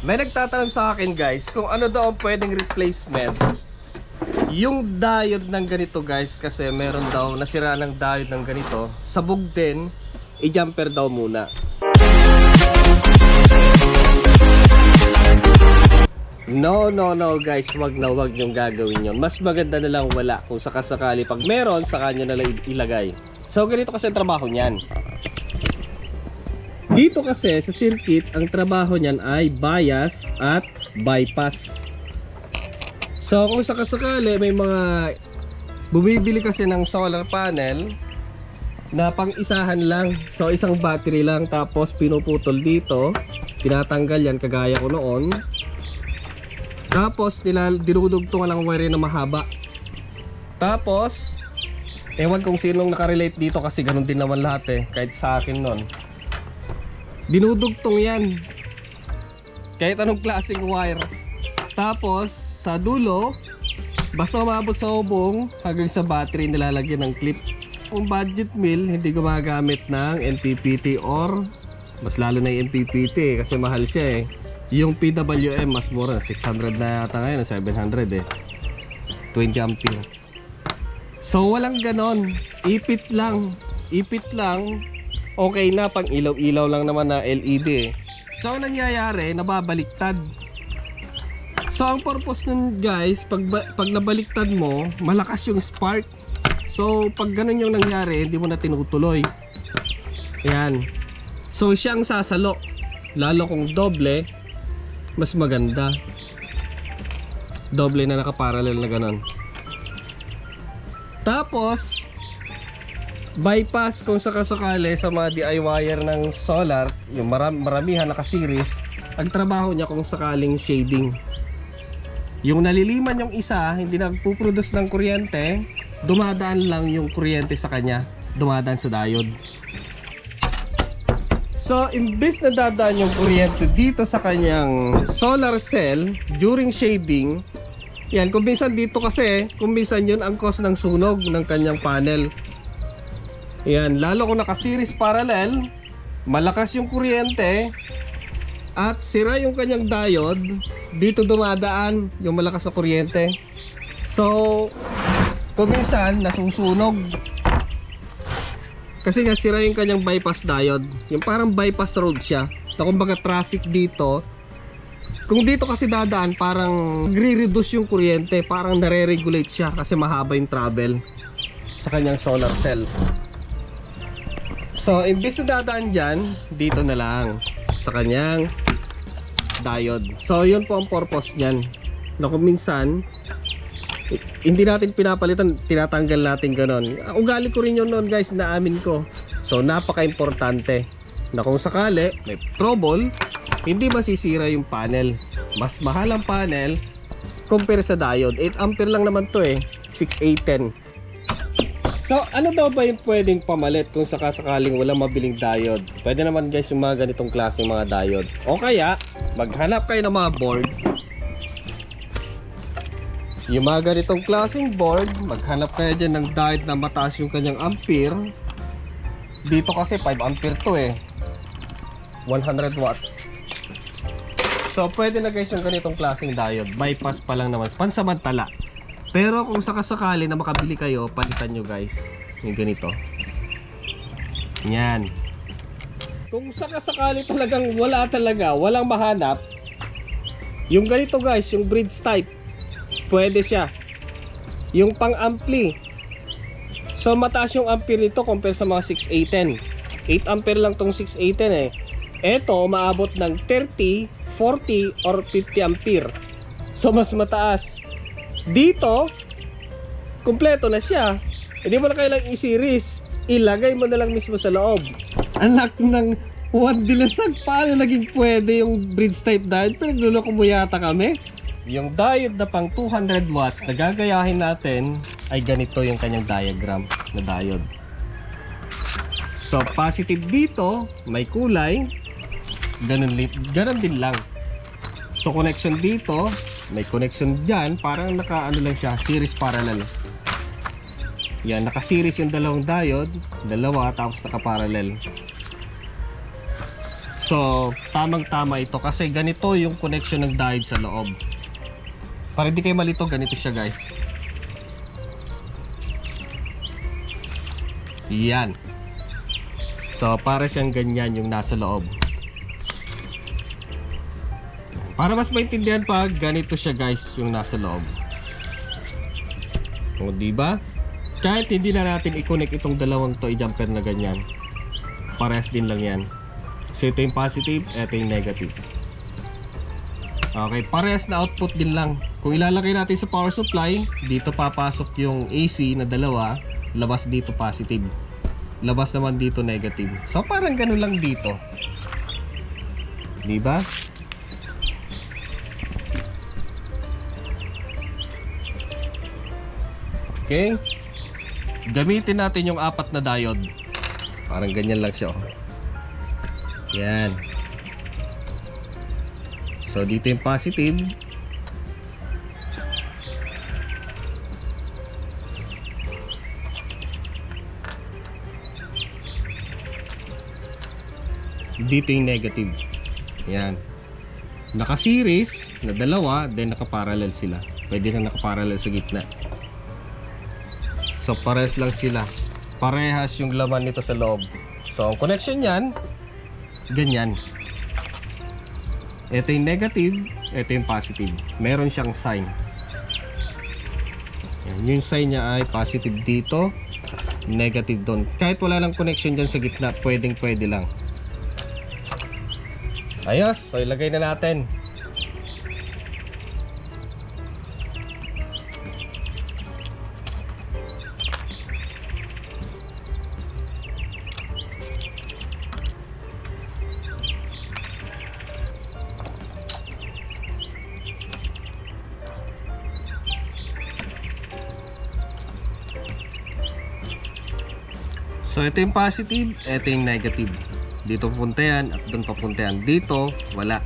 May nagtatanong sa akin guys kung ano daw ang pwedeng replacement yung diode ng ganito guys kasi meron daw nasira ng diode ng ganito sabog din i-jumper daw muna No, no, no guys, wag na wag yung gagawin yon. Mas maganda na lang wala kung sakasakali pag meron, sa kanya na lang ilagay. So ganito kasi ang trabaho niyan. Dito kasi sa circuit, ang trabaho niyan ay bias at bypass. So kung sakasakali may mga bumibili kasi ng solar panel na pang isahan lang. So isang battery lang tapos pinuputol dito, tinatanggal yan kagaya ko noon. Tapos dinudugtungan ng wire na mahaba. Tapos ewan kung sinong nakarelate dito kasi ganun din naman lahat eh kahit sa akin noon. Dinudugtong yan. Kahit anong klaseng wire. Tapos sa dulo basta umabot sa ubong hanggang sa battery nilalagyan ng clip. Kung budget mill hindi gumagamit ng MPPT or mas lalo na yung MPPT kasi mahal siya eh. Yung PWM mas mura, 600 na yata ngayon, 700 eh. 20 ampere. So walang ganon, ipit lang. Ipit lang, okay na pang ilaw-ilaw lang naman na LED eh. So ang nangyayari, nababaliktad. So ang purpose nun guys, pag, pag nabaliktad mo, malakas yung spark. So pag ganun yung nangyari, hindi mo na tinutuloy. Ayan. So siyang sasalo. Lalo kung doble, mas maganda. Doble na nakaparallel na ganun. Tapos, bypass kung sakasakali sa mga DIYer ng solar, yung maram, maramihan naka-series, ang trabaho niya kung sakaling shading. Yung naliliman yung isa, hindi nagpuproduce ng kuryente, dumadaan lang yung kuryente sa kanya, dumadaan sa diode. So, imbes na dadaan yung kuryente dito sa kanyang solar cell during shading, yan, kung minsan dito kasi, kung minsan yun ang cause ng sunog ng kanyang panel. Yan, lalo kung naka-series parallel, malakas yung kuryente, at sira yung kanyang diode, dito dumadaan yung malakas na kuryente. So, kung nasusunog, kasi nga sira yung kanyang bypass diode. Yung parang bypass road siya. Na kumbaga traffic dito. Kung dito kasi dadaan, parang nagre-reduce yung kuryente. Parang nare-regulate siya kasi mahaba yung travel sa kanyang solar cell. So, imbis na dadaan dyan, dito na lang sa kanyang diode. So, yun po ang purpose niyan. Na kung minsan, hindi natin pinapalitan, tinatanggal natin ganon. Ah, Ugali ko rin yun noon guys, naamin ko. So napaka-importante na kung sakali may trouble, hindi masisira yung panel. Mas mahal ang panel compare sa diode. 8 ampere lang naman to eh, 6810. So ano daw ba yung pwedeng pamalit kung sakasakaling walang mabiling diode? Pwede naman guys yung mga ganitong klaseng mga diode. O kaya, maghanap kayo ng mga board yung mga ganitong klaseng board, maghanap kayo dyan ng diode na mataas yung kanyang ampere. Dito kasi 5 ampere to eh. 100 watts. So pwede na guys yung ganitong klaseng diode. Bypass pa lang naman. Pansamantala. Pero kung sakasakali na makabili kayo, palitan nyo guys. Yung ganito. Yan. Kung sakasakali talagang wala talaga, walang mahanap, yung ganito guys, yung bridge type, pwede siya. Yung pang-ampli. So mataas yung ampere nito compare sa mga 6810. 8 ampere lang tong 6810 eh. Ito umaabot ng 30, 40 or 50 ampere. So mas mataas. Dito kumpleto na siya. Hindi mo na kailangang i-series. Ilagay mo na lang mismo sa loob. Anak ng Juan Dilasag, paano naging pwede yung bridge type diode? Pinagluloko mo yata kami? Yung diode na pang 200 watts na gagayahin natin ay ganito yung kanyang diagram na diode. So positive dito, may kulay, ganun, ganun din lang. So connection dito, may connection dyan, parang naka ano lang siya, series parallel. Yan, naka-series yung dalawang diode, dalawa tapos naka-parallel. So, tamang-tama ito kasi ganito yung connection ng diode sa loob. Para hindi kayo malito, ganito siya guys. Yan. So, para siyang ganyan yung nasa loob. Para mas maintindihan pa, ganito siya guys yung nasa loob. O, di ba? Kahit hindi na natin i-connect itong dalawang toy jumper na ganyan. Parehas din lang yan. So, ito yung positive, ito yung negative. Okay, parehas na output din lang. Kung ilalagay natin sa power supply, dito papasok yung AC na dalawa, labas dito positive. Labas naman dito negative. So, parang ganun lang dito. Di ba? Okay. Gamitin natin yung apat na diode. Parang ganyan lang siya. oh. Yan. So dito yung positive. Dito yung negative. Yan. Naka-series na dalawa, then naka-parallel sila. Pwede na naka-parallel sa gitna. So pares lang sila. Parehas yung laman nito sa loob. So ang connection niyan, ganyan. Ito yung negative, ito yung positive. Meron siyang sign. Yan, yung sign niya ay positive dito, negative doon. Kahit wala lang connection dyan sa gitna, pwedeng pwede lang. Ayos, so ilagay na natin. So ito yung positive, ito yung negative. Dito papunta yan at doon papunta yan. Dito, wala.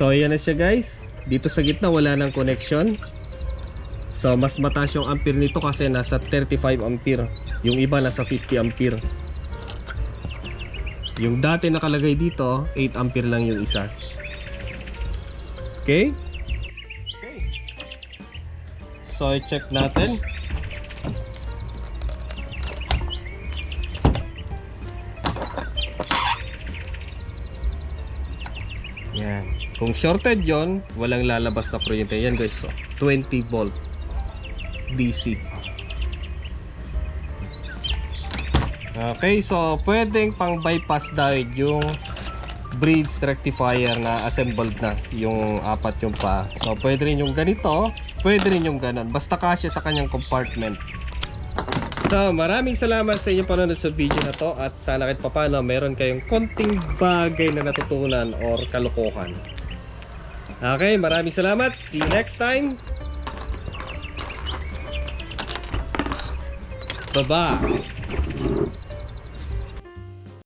So ayan na siya guys. Dito sa gitna wala nang connection. So mas mataas yung ampere nito kasi nasa 35 ampere. Yung iba nasa 50 ampere. Yung dati nakalagay dito, 8 ampere lang yung isa. Okay? Okay. So i-check natin. Yan. Kung shorted yon, walang lalabas na kuryente. Yan guys, so, 20 volt DC. Okay, so pwedeng pang bypass diode yung bridge rectifier na assembled na yung apat yung pa. So pwede rin yung ganito, pwede rin yung ganon. Basta kasya sa kanyang compartment. So, maraming salamat sa inyong panonood sa video na to at sana kahit papano meron kayong konting bagay na natutunan or kalokohan. Okay, maraming salamat. See you next time. Bye-bye.